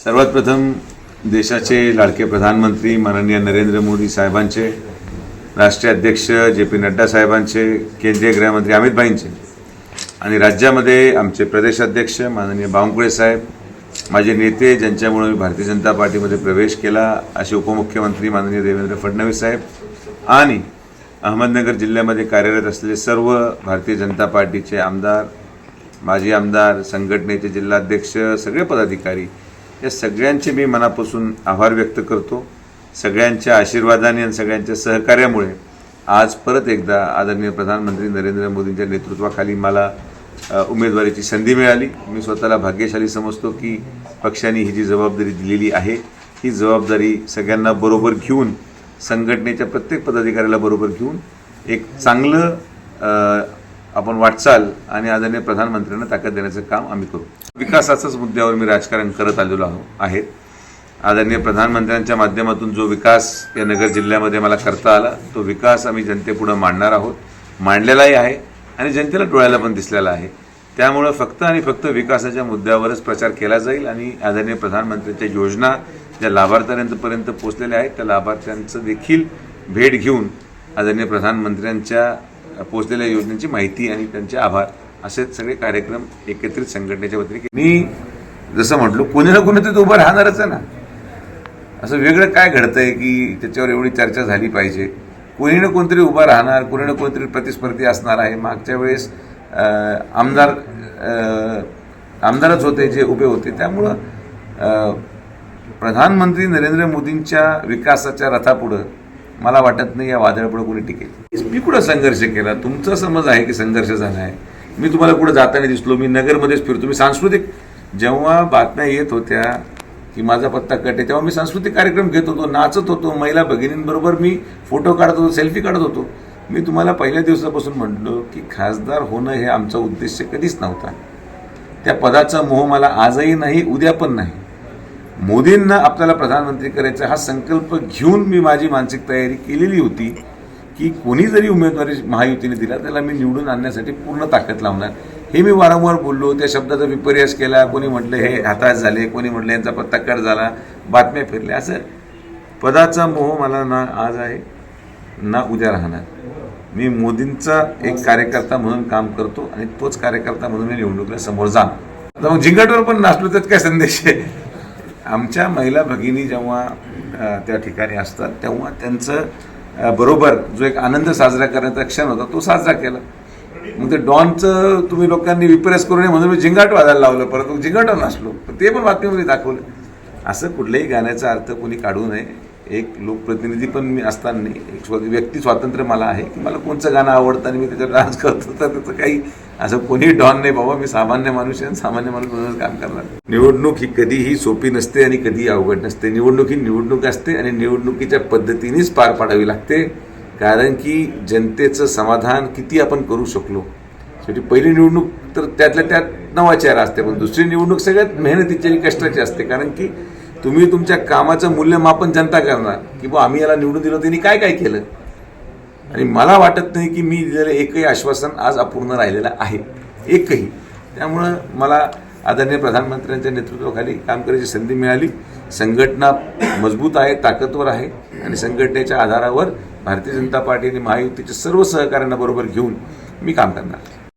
सर्वात प्रथम देशाचे लाडके प्रधानमंत्री माननीय नरेंद्र मोदी साहेबांचे राष्ट्रीय अध्यक्ष जे पी नड्डा साहेबांचे केंद्रीय गृहमंत्री अमित भाईंचे आणि राज्यामध्ये आमचे प्रदेशाध्यक्ष माननीय बावनकुळे साहेब माझे नेते ज्यांच्यामुळे मी भारतीय जनता पार्टीमध्ये प्रवेश केला असे उपमुख्यमंत्री माननीय देवेंद्र फडणवीस साहेब आणि अहमदनगर जिल्ह्यामध्ये कार्यरत असलेले सर्व भारतीय जनता पार्टीचे आमदार माजी आमदार संघटनेचे जिल्हाध्यक्ष सगळे पदाधिकारी या सगळ्यांचे मी मनापासून आभार व्यक्त करतो. सगळ्यांच्या आशीर्वादाने आणि सगळ्यांच्या सहकार्यामुळे आज परत एकदा आदरणीय प्रधानमंत्री नरेंद्र मोदींच्या नेतृत्वाखाली मला उमेदवारीची संधी मिळाली. मी स्वतःला भाग्यशाली समजतो की पक्षाने ही जी जबाबदारी दिलेली आहे ही जबाबदारी सगळ्यांना बरोबर घेऊन संघटनेच्या प्रत्येक पदाधिकाऱ्याला बरोबर घेऊन एक चांगलं आपण वाटचाल आणि आदरणीय प्रधानमंत्र्यांना ताकद देण्याचं काम आम्ही करू. विकासाचाच मुद्द्यावर मी राजकारण करत आलेलो आहो आहे. आदरणीय प्रधानमंत्र्यांच्या माध्यमातून जो विकास या नगर जिल्ह्यामध्ये मला करता आला तो विकास आम्ही जनतेपुढं मांडणार आहोत. मांडलेलाही आहे आणि जनतेला डोळ्याला पण दिसलेला आहे. त्यामुळं फक्त आणि फक्त विकासाच्या मुद्द्यावरच प्रचार केला जाईल आणि आदरणीय प्रधानमंत्र्यांच्या योजना ज्या लाभार्थ्यांपर्यंत पोहोचलेल्या आहेत त्या लाभार्थ्यांचं देखील भेट घेऊन आदरणीय प्रधानमंत्र्यांच्या पोहोचलेल्या योजनेची माहिती आणि त्यांचे आभार असे सगळे कार्यक्रम एकत्रित संघटनेच्या वतीने मी जसं म्हटलो कोणी ना कोणी उभं राहणारच आहे ना. असं वेगळं काय घडतंय की त्याच्यावर एवढी चर्चा झाली पाहिजे? कोणी ना कोणतरी उभा राहणार कोणी ना कोणतरी प्रतिस्पर्धी असणार आहे. मागच्या वेळेस आमदार आमदारच होते जे उभे होते. त्यामुळं प्रधानमंत्री नरेंद्र मोदींच्या विकासाच्या रथापुढं मला वाटत नाही या वादळापुढं कोणी टिकेल. मी कुठं संघर्ष केला? तुमचा समज आहे की संघर्ष झाला आहे. मी तुम्हाला कुठं जाताना दिसलो? मी नगरमध्येच फिरतो. मी सांस्कृतिक जेव्हा बातम्या येत होत्या की माझा पत्ता कट आहे तेव्हा मी सांस्कृतिक कार्यक्रम घेत होतो नाचत होतो महिला भगिनींबरोबर मी फोटो काढत होतो सेल्फी काढत होतो. मी तुम्हाला पहिल्या दिवसापासून म्हणलो की खासदार होणं हे आमचा उद्देश कधीच नव्हता. त्या पदाचा मोह मला आजही नाही उद्या पण नाही. मोदींना आपल्याला प्रधानमंत्री करायचा हा संकल्प घेऊन मी माझी मानसिक तयारी केलेली होती की कोणी जरी उमेदवारी महायुतीने दिला त्याला मी निवडून आणण्यासाठी पूर्ण ताकद लावणार. हे मी वारंवार बोललो त्या शब्दाचा विपर्यास केला. कोणी म्हटलं हे हाताश झाले. कोणी म्हटलं यांचा पत्ता कट झाला. बातम्या फिरल्या. असं पदाचा मोह मला ना आज आहे ना उद्या राहणार. मी मोदींचा एक कार्यकर्ता म्हणून काम करतो आणि तोच कार्यकर्ता म्हणून मी निवडणुकीला समोर जा आता मग पण नाचलो त्यात काय संदेश आहे? आमच्या महिला भगिनी जेव्हा त्या ठिकाणी असतात तेव्हा त्यांचं बरोबर जो एक आनंद साजरा करण्याचा क्षण होता तो साजरा केला. मग ते डॉनचं तुम्ही लोकांनी विपर्यास करू नये म्हणून मी झिंगाट वाजायला लावलं परत मग झिंगाटवर नाचलो. पण ते पण बातमीमध्ये दाखवलं. असं कुठल्याही गाण्याचा अर्थ कोणी काढू नये. एक लोकप्रतिनिधी पण मी असताना एक स्व- व्यक्ती स्वातंत्र्य मला आहे की मला कोणचं गाणं आवडतं आणि मी त्याच्यावर डान्स करतो तर त्याचं काही असं कोणी डॉन नाही बाबा मी सामान्य माणूस आहे आणि सामान्य माणूस म्हणूनच काम करणार. निवडणूक ही कधीही सोपी नसते आणि कधीही अवघड नसते. निवडणूक ही निवडणूक असते आणि निवडणुकीच्या पद्धतीनेच पार पाडावी लागते. कारण की जनतेचं समाधान किती आपण करू शकलो? शेवटी पहिली निवडणूक तर त्यातल्या त्यात नवाचार असते पण दुसरी निवडणूक सगळ्यात मेहनतीची आणि कष्टाची असते. कारण की तुम्ही तुमच्या कामाचं मूल्यमापन जनता करणार. की बा आम्ही याला निवडून दिलं त्यांनी काय काय केलं? आणि मला वाटत नाही की मी दिलेलं एकही आश्वासन आज अपूर्ण राहिलेलं आहे. एकही. त्यामुळं मला आदरणीय प्रधानमंत्र्यांच्या नेतृत्वाखाली काम करायची संधी मिळाली. संघटना मजबूत आहे ताकदवर आहे आणि संघटनेच्या आधारावर भारतीय जनता पार्टी आणि महायुतीच्या सर्व सहकाऱ्यांना बरोबर घेऊन मी काम करणार.